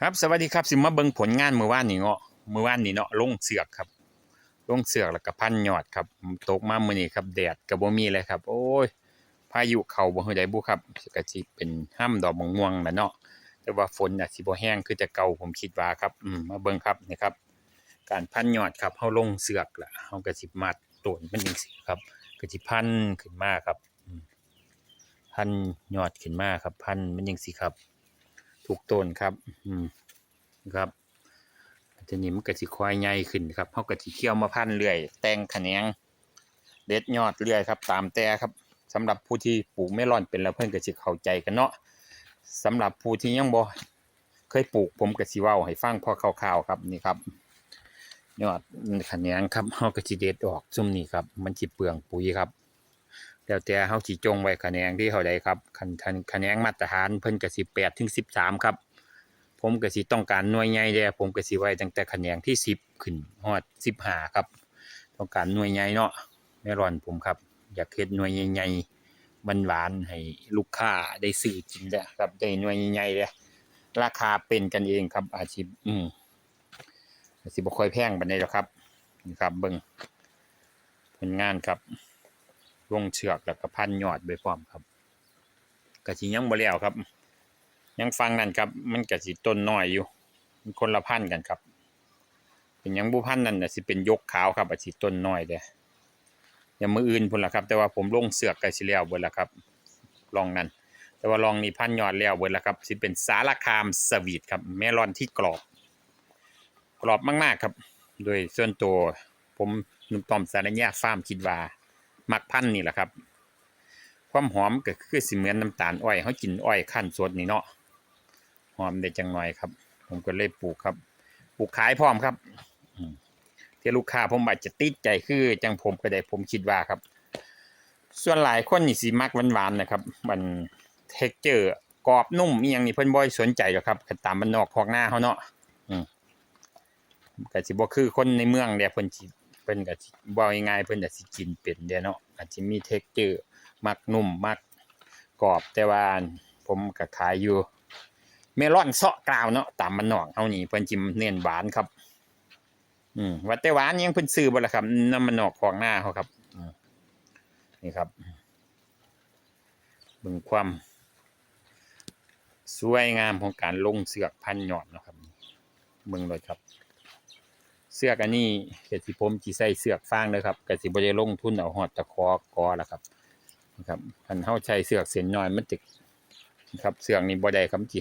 ครับสวัสดีครับสิมาเบิ่งผลงานเมื่อวานนี่เนาะเมื่อวานนี่เนาะลงเสือกครับลงเสือกแล้วก็พันยอดครับตกมามื้อนี้ครับแดดก็บ่มีเลยครับ โอ้ยพายุเข้าบ่ฮู้ใดบุครับก็สิเป็นห้ำดอกมะม่วงแหละเนาะแต่ว่าฝนน่ะสิบ่แห้งคือแต่เก่าผมคิดว่าครับอืมมาเบิ่งครับนี่ครับ การพันยอดครับเฮาลงเสือกละเฮาก็สิมัดต้นมันจังซี่ครับก็สิพันขึ้นมาครับพันยอดขึ้นมาครับ พันมันจังซี่ครับ ถูกต้นครับ อืมครับทีนี้มันก็สิควายใหญ่ขึ้นครับเขาก็สิเคี่ยวมาพันเรื่อยแตงแขนงเด็ดยอดเรื่อยครับ ตามแต่ครับสำหรับผู้ที่ปลูกเมลอนเป็นแล้วเพิ่นก็สิเข้าใจกันเนาะสำหรับผู้ที่ยังบ่เคยปลูกผมก็สิเว้าให้ฟังพอคร่าวๆครับนี่ครับยอดแขนงครับเฮาก็สิเด็ดออกซุ่มนี้ครับ มันสิเปลืองปุ๋ยครับ แล้วแต่เฮาสิจงไว้คะแนนที่เท่าใดครับคันคันคะแนนมาตรฐานเพิ่นก็สิ8ถึง13ครับ ผมก็สิต้องการหน่วยใหญ่เด้ผมก็สิไว้ตั้งแต่คะแนนที่10ขึ้นฮอด15ครับ ต้องการหน่วยใหญ่เนาะแม่รอนผมครับ อยากเฮ็ดหน่วยใหญ่ๆหวานให้ลูกค้าได้ซื้อกินเด้ครับได้หน่วยใหญ่ๆเด้ราคาเป็นกันเองครับ อาชีพอืมอาชีพบ่ค่อยแพงปานใดหรอกครับนี่ครับเบิ่งผลงานครับ ลงเชือกแล้วก็พันยอดไปพร้อมครับกะสิยังบ่แล้วครับ ยังฟังนั่นครับ มันกะสิต้นน้อยอยู่ มันคนละพันกันครับ เป็นยังบ่พันนั่นน่ะสิเป็นยกขาวครับอาจสิต้นน้อยเด้อยังมืออื่นพุ่นละครับ แต่ว่าผมลงเสือกกะสิแล้วเบิดแล้วครับลองนั่นแต่ว่าลองนี่พันยอดแล้วเบิดแล้วครับสิเป็นสารคามสวีทครับแมลอนที่กรอบ กรอบมากๆครับ โดยส่วนตัวผมหนุ่มตอมสารญาฟาร์มคิดว่า มักพันธุ์นี่แหละครับ ความหอมก็คือสิเหมือนน้ำตาลอ้อยเขากินอ้อยขั้นสดนี่เนาะหอมได้จังหน่อยครับ ผมก็เลยปลูกครับ ปลูกขายพร้อมครับที่ลูกค้าผมอาจจะติดใจคือจังผมก็ได้ผมคิดว่าครับ ส่วนหลายคนนี่สิมักหวานๆนะครับ มันเท็กเจอร์กรอบนุ่มอีหยังนี่เพิ่นบ่สนใจหรอกครับก็ตามมันนอกพอกหน้าเขาเนาะอืมก็สิบ่คือคนในเมืองเด้เพิ่นสิ เพิ่นก็สิเว้าง่ายๆเพิ่นก็สิกินเป็นเด้เนาะอาจสิมีเท็กเจอร์มักนุ่มมักกรอบแต่ว่าผมก็ขายอยู่ เมลอนเซาะกราวเนาะตามมันนอกเฮานี่เพิ่นจิมเน้นหวานครับ อืมว่าแต่หวานยังเพิ่นซื้อบ่ล่ะครับน้ำมันนอกของหน้าเขาครับอืมนี่ครับเบิ่งความ สวยงามของการลงเสือกพันยอดเนาะครับเบิ่งเลยครับ เสือกอันนี้กิดสิผมสิใส่เสือกฟางเลยครับก็สิบ่ได้ลงทุนเอาฮอดตะคอกอละครับนะครับคันเฮาใช้เสือกเส้นน้อยมันตินะครับเสือกนี่บ่ได้ครับจิ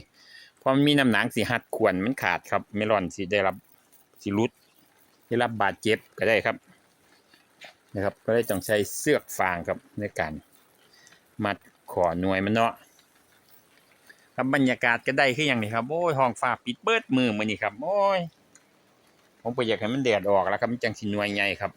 เพราะมันมีน้ำหนักสิหัดขวนมันขาดครับเมลอนสิได้รับสิหลุดได้รับบาดเจ็บก็ได้ครับ นะครับ ก็เลยต้องใช้เสือกฟางครับในการมัดขอหน่วยมันเนาะครับบรรยากาศก็ได้คืออย่างนี้ครับโอ้ยห้องฟ้าปิดเบิดมือมื้อนี้ครับโอ้ย ผมก็อยากให้มันแดดออกแล้วครับมันจังสิหน่วยใหญ่ครับ